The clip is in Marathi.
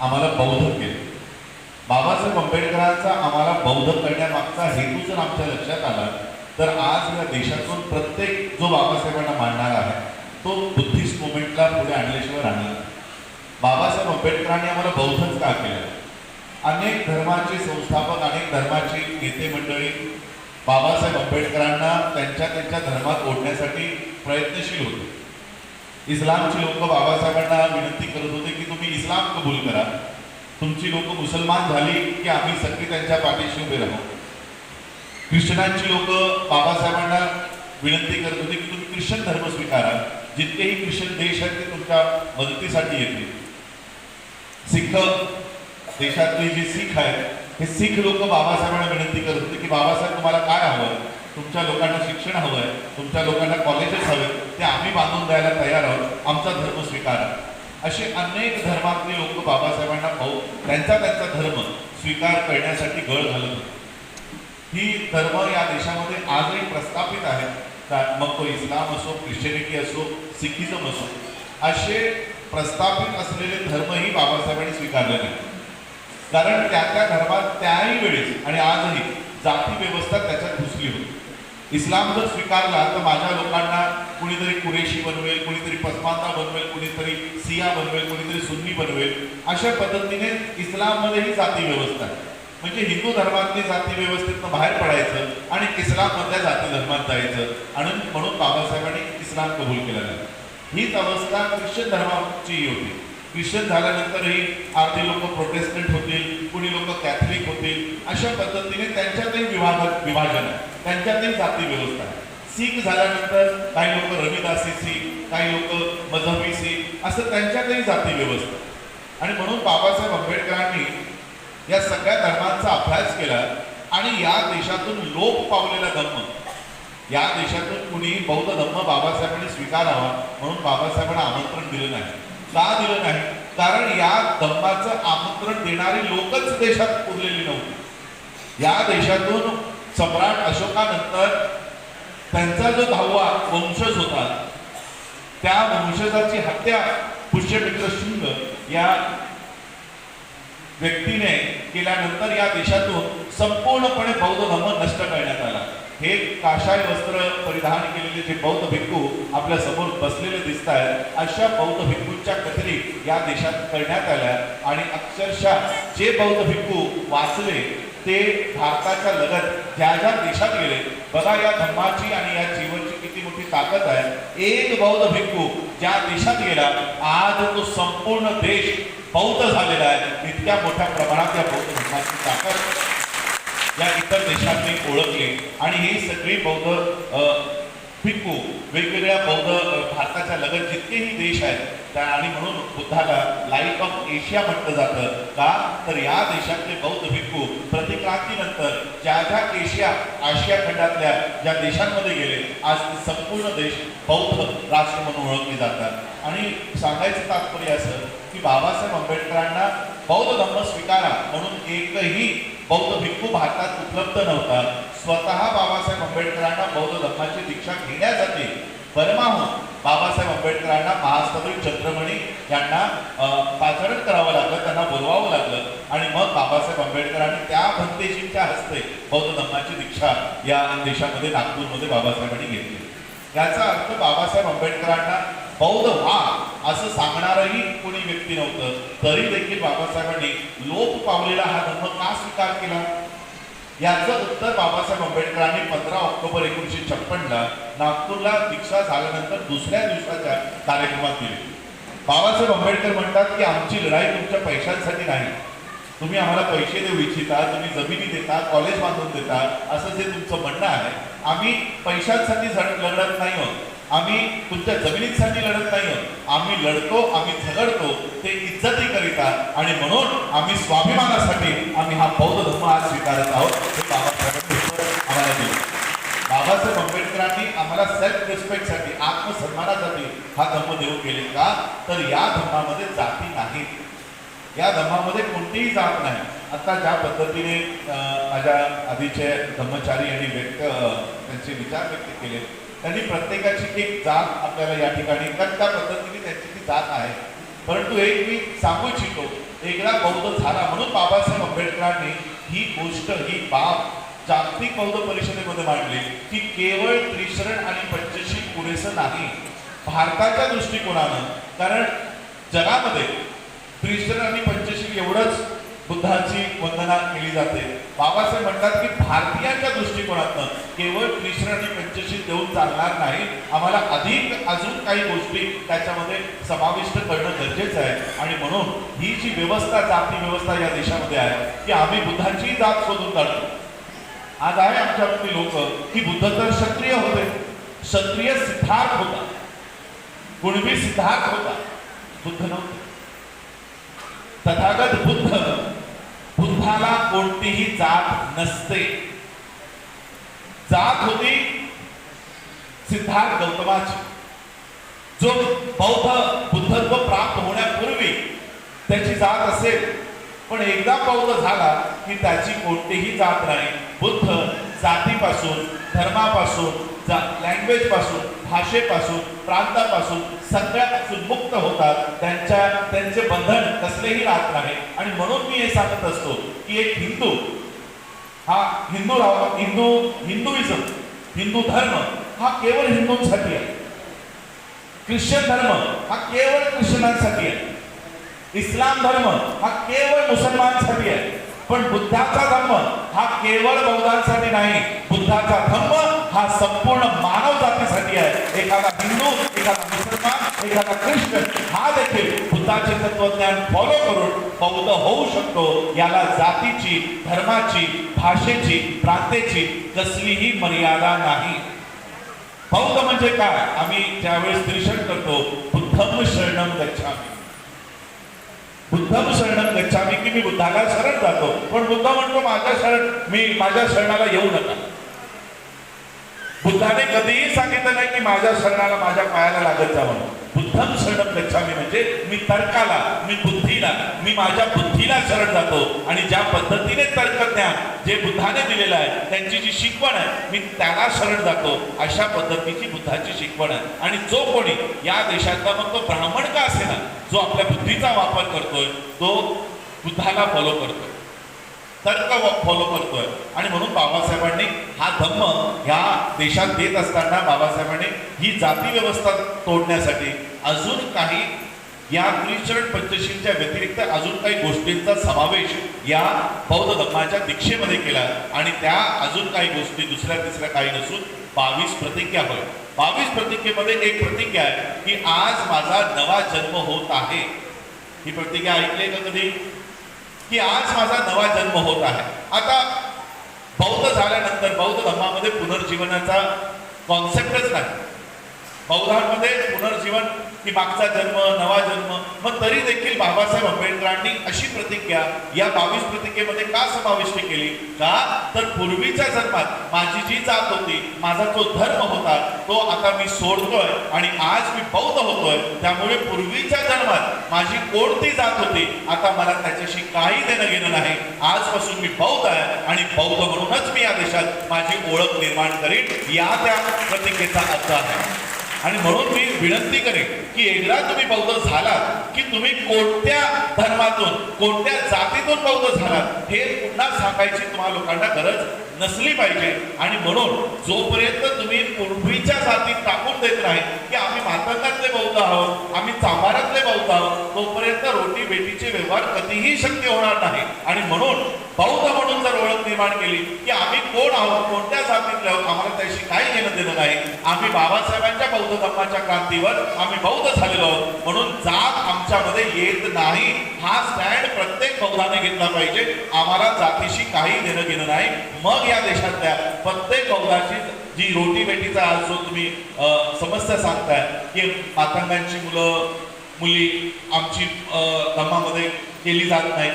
आम्हाला बौद्ध केले. बाबासाहेब आंबेडकरांचा आम्हाला बौद्ध करण्यामागचा हेतू जर आमच्या लक्षात आला तर आज या देशातून प्रत्येक जो बाबासाहेबांना मांडणार आहे तो बुद्धिस्ट मुवमेंटला पुढे आणल्याशिवाय राहणार बाबासाहेब आंबेडकरांनी आम्हाला बौद्धच का केलं? अनेक धर्माचे संस्थापक अनेक धर्माची नेते मंडळी बाबासाहेब आंबेडकरांना त्यांच्या त्यांच्या धर्मात ओढण्यासाठी प्रयत्नशील होते. इस्लामची लोक बाबासाहेबांना विनंती करत होते की तुम्ही इस्लाम कबूल करा. तुमची लोक मुसलमान झाली की आम्ही सगळी त्यांच्या पाठीशी उभे राहू. ख्रिश्चनांची लोक बाबासाहेबांना विनंती करत होते की तुम्ही ख्रिश्चन धर्म स्वीकारा. जितकेही ख्रिश्चन देश आहेत ते तुमच्या मदतीसाठी येतील. सिख देशातले जे सिख आहेत हे सिख लोक बाबासाहेबांना विनंती करत होते की बाबासाहेब तुम्हाला काय हवं? तुमच्या लोकांना शिक्षण हवं आहे तुमच्या लोकांना कॉलेजेस हवे ते आम्ही बांधून द्यायला तयार आहोत आमचा धर्म स्वीकारा असे अनेक धर्मातले लोक बाबासाहेबांना भाऊ त्यांचा त्यांचा धर्म स्वीकार करण्यासाठी गळ घालत होते. ही धर्म या देशामध्ये आजही प्रस्थापित आहेत. मग तो इस्लाम असो ख्रिश्चनिटी असो सिखिझम असो असे प्रस्थापित असलेले धर्मही बाबासाहेबांनी स्वीकारले नाही कारण त्या त्या धर्मात त्याही वेळेस आणि आजही जाती व्यवस्था त्याच्यात घुसली होती. इस्लाम जर स्वीकारला तर माझ्या लोकांना कुणीतरी कुरेशी बनवेल कुणीतरी पस्माता बनवेल कुणीतरी सिया बनवेल कुणीतरी सुन्नी बनवेल. अशा पद्धतीने इस्लाममध्येही जाती व्यवस्था आहे. म्हणजे हिंदू धर्मातली जाती व्यवस्थेतनं बाहेर पडायचं आणि इस्लाममधल्या जाती धर्मात जायचं. आणि म्हणून बाबासाहेबांनी इस्लाम कबूल केला नाही हीच अवस्था ख्रिश्चन धर्माची होती. ख्रिश्चन झाल्यानंतरही अर्धे लोक प्रोटेस्टंट होतील अशा पद्धतीने त्यांच्यातही विभाग विभाजन आहे. त्यांच्यातही जाती व्यवस्था आहे. सीख झाल्यानंतर काही लोक रविदासी सीख काही लोक मजहबी सीख असं त्यांच्यातही जाती व्यवस्था आणि म्हणून बाबासाहेब आंबेडकरांनी या सगळ्या धर्मांचा अभ्यास केला आणि या देशातून लोप पावलेला धर्म या देशातून कुणी बौद्ध धर्म बाबासाहेबांनी स्वीकारावा म्हणून बाबासाहेबांना आमंत्रण दिलं नाही. का दिलं नाही? कारण या धर्माचं आमंत्रण देणारी लोकच देशात उरलेली नव्हती. या देशातून सम्राट अशोकानंतर त्यांचा जो दहावा वंशज होता त्या वंशजाची हत्या पुष्यमित्र शुंग या व्यक्तीने केल्यानंतर या देशातून संपूर्णपणे बौद्ध धर्म नष्ट करण्यात आला. हे काशाय वस्त्र परिधान केलेले जे बौद्ध भिक्खू आपल्यासमोर बसलेले दिसत आहेत अशा बौद्ध भिक्खूंच्या कथरी या देशात करण्यात आल्या. आणि अक्षरशः जे बौद्ध भिक्खू वाचले ते भारताच्या लगत ज्या ज्या देशात गेले बघा या धर्माची आणि या जीवनची किती मोठी ताकद आहे. एक बौद्ध भिक्खू ज्या देशात गेला आज तो संपूर्ण देश बौद्ध झालेला आहे. इतक्या मोठ्या प्रमाणात या बौद्ध धर्माची ताकद या इतर देशांनी ओळखली. आणि ही सगळी बौद्ध भिक्खू वेगवेगळ्या बौद्ध भारताच्या लगत जितकेही देश आहेत त्या आणि म्हणून बुद्धाला लाइट ऑफ एशिया म्हटलं जातं. का? तर या देशातले बौद्ध भिक्खू प्रतिक्रांतीनंतर ज्या ज्या एशिया आशिया खंडातल्या ज्या देशांमध्ये गेले आज ते संपूर्ण देश बौद्ध राष्ट्र म्हणून ओळखले जातात. आणि सांगायचं तात्पर्य असं की बाबासाहेब आंबेडकरांना बौद्ध धर्म स्वीकारा म्हणून एकही बौद्ध भिक्खू भारतात उपलब्ध नव्हता. स्वतः बाबासाहेब आंबेडकरांना बौद्ध धर्माची दीक्षा घेण्यासाठी परमाहून बाबासाहेब आंबेडकरांना महास्तवीर चंद्रमणी यांना पाचारण करावं लागलं त्यांना बोलवावं लागलं. आणि मग बाबासाहेब आंबेडकरांनी त्या भंतेजींच्या हस्ते बौद्ध धम्माची दीक्षा या देशामध्ये नागपूरमध्ये बाबासाहेबांनी घेतली. याचा अर्थ बाबासाहेब आंबेडकरांना बौद्ध व्हा असं सांगणारही कोणी व्यक्ती नव्हतं. तरी देखील बाबासाहेबांनी लोप पावलेला हा धर्म का स्वीकार केला? याचं उत्तर बाबासाहेब आंबेडकरांनी पंधरा ऑक्टोबर एकोणीसशे छप्पनला नागपूरला दीक्षा झाल्यानंतर दुसऱ्या दिवसाच्या कार्यक्रमात दिले. बाबासाहेब आंबेडकर म्हणतात की आमची लढाई तुमच्या पैशांसाठी नाही. तुम्ही आम्हाला पैसे देऊ इच्छिता तुम्ही जमिनी देता कॉलेज बांधून देता असं जे तुमचं म्हणणं आहे आम्ही पैशांसाठी झड- लढत नाही आहोत. आम्ही तुमच्या जमिनीसाठी लढत नाही आहोत आम्ही लढतो आम्ही झगडतो ते इज्जतीकरिता आणि म्हणून आम्ही स्वाभिमानासाठी आम्ही हा बौद्ध धर्म आज स्वीकारत आहोत. हे बाबासाहेबांनी आम्हाला दिलं बाबासाहेब आंबेडकरांनी आम्हाला सेल्फ रिस्पेक्टसाठी आत्मसन्मानासाठी हा धर्म देऊ केले का? तर या धर्मामध्ये जाती नाही या धर्मामध्ये कोणतीही जात नाही. आता ज्या पद्धतीने माझ्या आधीचे धर्मचारी यांनी व्यक्त त्यांचे विचार व्यक्त केले त्यांनी प्रत्येकाची एक जात आपल्याला या ठिकाणी कारण त्या पद्धतीने त्यांची ती जात आहे. परंतु एक मी सांगू इच्छितो एकदा बौद्ध झाला म्हणून बाबासाहेब आंबेडकरांनी ही गोष्ट ही बाब जागतिक बौद्ध परिषदेमध्ये मांडली की केवळ त्रिशरण आणि पंचशील पुरेसं नाही भारताच्या दृष्टिकोनानं. कारण जगामध्ये त्रिशरण आणि पंचशील एवढंच बुद्धाची वंदना केली जाते. बाबासाहेब म्हणतात की भारतीयांच्या दृष्टिकोनातनं केवळ त्रिशरण आणि पंचशील देऊन चालणार नाही. आम्हाला अधिक अजून काही गोष्टी त्याच्यामध्ये समाविष्ट करणं गरजेचं आहे. आणि म्हणून ही जी व्यवस्था जाती व्यवस्था या देशामध्ये आहे की आम्ही बुद्धाची जात शोधून काढतो. आज आहे आमच्यामध्ये लोक की बुद्ध तर क्षत्रिय होते. क्षत्रिय सिद्धार्थ होता. कुणबी सिद्धार्थ होता. बुद्ध नव्हते. तथागत बुद्ध बुद्धाला कोणतीही जात नसते. जात होती सिद्धार्थ गौतमाची. जो बौद्ध बुद्धत्व प्राप्त होण्यापूर्वी त्याची जात असेल पण एकदा बौद्ध झाला की त्याची कोणतीही जात नाही. बुद्ध जातीपासून धर्मापासून जा लँग्वेजपासून भाषेपासून प्रांतापासून सगळ्यापासून मुक्त होतात. त्यांच्या त्यांचे बंधन कसलेही राहत नाही. आणि म्हणून मी हे सांगत असतो की एक हिंदू हा हिंदू राव हिंदू हिंदुइझम हिंदू धर्म हा केवळ हिंदूंसाठी आहे. ख्रिश्चन धर्म हा केवळ ख्रिश्चनांसाठी आहे. इस्लाम धर्म हा केवळ मुसलमानांसाठी आहे. पण बुद्धाचा धम्म हा केवळ बौद्धांसाठी नाही बुद्धाचा धम्म हा संपूर्ण मानव जातीसाठी आहे. एखादा हिंदू एखादा मुसलमान एखादा ख्रिश्चन हा देखील बुद्धाचे तत्वज्ञान फॉलो करून बौद्ध होऊ शकतो. याला जातीची धर्माची भाषेची प्रांतेची कसलीही मर्यादा नाही. बौद्ध म्हणजे काय? आम्ही ज्यावेळेस दर्शन करतो बुद्धम शरणम गच्छामी. बुद्धम शरणम गच्छामी की मी बुद्धाला शरण जातो. पण बुद्ध म्हणतो माझ्या शरण मी माझ्या शरणाला येऊ नका. बुद्धाने कधीही सांगितलं नाही की माझ्या शरणाला माझ्या पायाला लागत जा म्हणून. बुद्धम शरणम गच्छामी म्हणजे मी तर्काला मी बुद्धीला मी माझ्या बुद्धीला शरण जातो. आणि ज्या पद्धतीने तर्कज्ञान जे बुद्धाने दिलेलं आहे त्यांची जी शिकवण आहे मी त्याला शरण जातो. अशा पद्धतीची बुद्धाची शिकवण आहे. आणि जो कोणी या देशातला मग तो ब्राह्मण का असेना जो आपल्या बुद्धीचा वापर करतोय तो बुद्धाला फॉलो करतोय. तर्क फॉलो करतोय. आणि म्हणून बाबासाहेबांनी हा धम्म ह्या देशात देत असताना बाबासाहेबांनी ही जाती व्यवस्था तोडण्यासाठी अजून काही या त्रिचरण पंचशीलच्या व्यतिरिक्त अजून काही गोष्टींचा समावेश या बौद्ध धर्माच्या दीक्षेमध्ये केला आणि त्या अजून काही गोष्टी दुसऱ्या तिसऱ्या काही नसून बावीस प्रतिज्ञा होय. बावीस प्रतिज्ञेमध्ये एक प्रतिज्ञा आहे की आज माझा नवा जन्म होत आहे. ही प्रतिज्ञा ऐकली का कधी? की आज माझा नवा जन्म होत आहे. आता बौद्ध झाल्यानंतर बौद्ध धर्मामध्ये पुनर्जीवनाचा कॉन्सेप्टच नाही. बौद्धांमध्ये पुनर्जीवन की मागचा जन्म नवा जन्म मग तरी देखील बाबासाहेब आंबेडकरांनी अशी प्रतिज्ञा या बावीस प्रतिज्ञेमध्ये का समाविष्ट केली? का? तर पूर्वीच्या जन्मात माझी जी जात होती माझा जो धर्म होता तो आता मी सोडतोय आणि आज मी बौद्ध होतोय. त्यामुळे पूर्वीच्या जन्मात माझी कोणती जात होती आता मला त्याच्याशी काही देणं घेणं नाही. आजपासून मी बौद्ध आहे आणि बौद्ध म्हणूनच मी या देशात माझी ओळख निर्माण करीन. या त्या प्रतिज्ञेचा अर्थ आहे. आणि म्हणून मी विनंती करेन की एकदा तुम्ही बौद्ध झालात की तुम्ही कोणत्या धर्मातून कोणत्या जातीतून बौद्ध झालात हे पुन्हा सांगायची तुम्हाला लोकांना गरज नसली पाहिजे. आणि म्हणून जोपर्यंत तुम्ही पूर्वीच्या जातीत टाकून देत नाही की आम्ही मातंगातले बौद्ध आहोत आम्ही चांभारातले बौद्ध आहोत तोपर्यंत रोटी बेटीचे व्यवहार कधीही शक्य होणार नाही. आणि म्हणून बौद्ध म्हणून जर ओळख निर्माण केली की आम्ही कोण आहोत कोणत्या जातीतले आहोत आम्हाला त्याशी काही घेणं देणं नाही. आम्ही बाबासाहेबांच्या बौद्ध धर्माच्या क्रांतीवर आम्ही बौद्ध झालेलो आहोत. म्हणून जात आमच्यामध्ये येत नाही. हा स्टँड प्रत्येक बौद्धाने घेतला पाहिजे. आम्हाला जातीशी काही देणं घेणं नाही. मग या देशातल्या प्रत्येक बौद्धाची जी रोटी बेटीचा आज जो तुम्ही समस्या सांगताय की मातंगांची मुलं मुली आमची धम्मामध्ये धर्मामध्ये केली जात नाही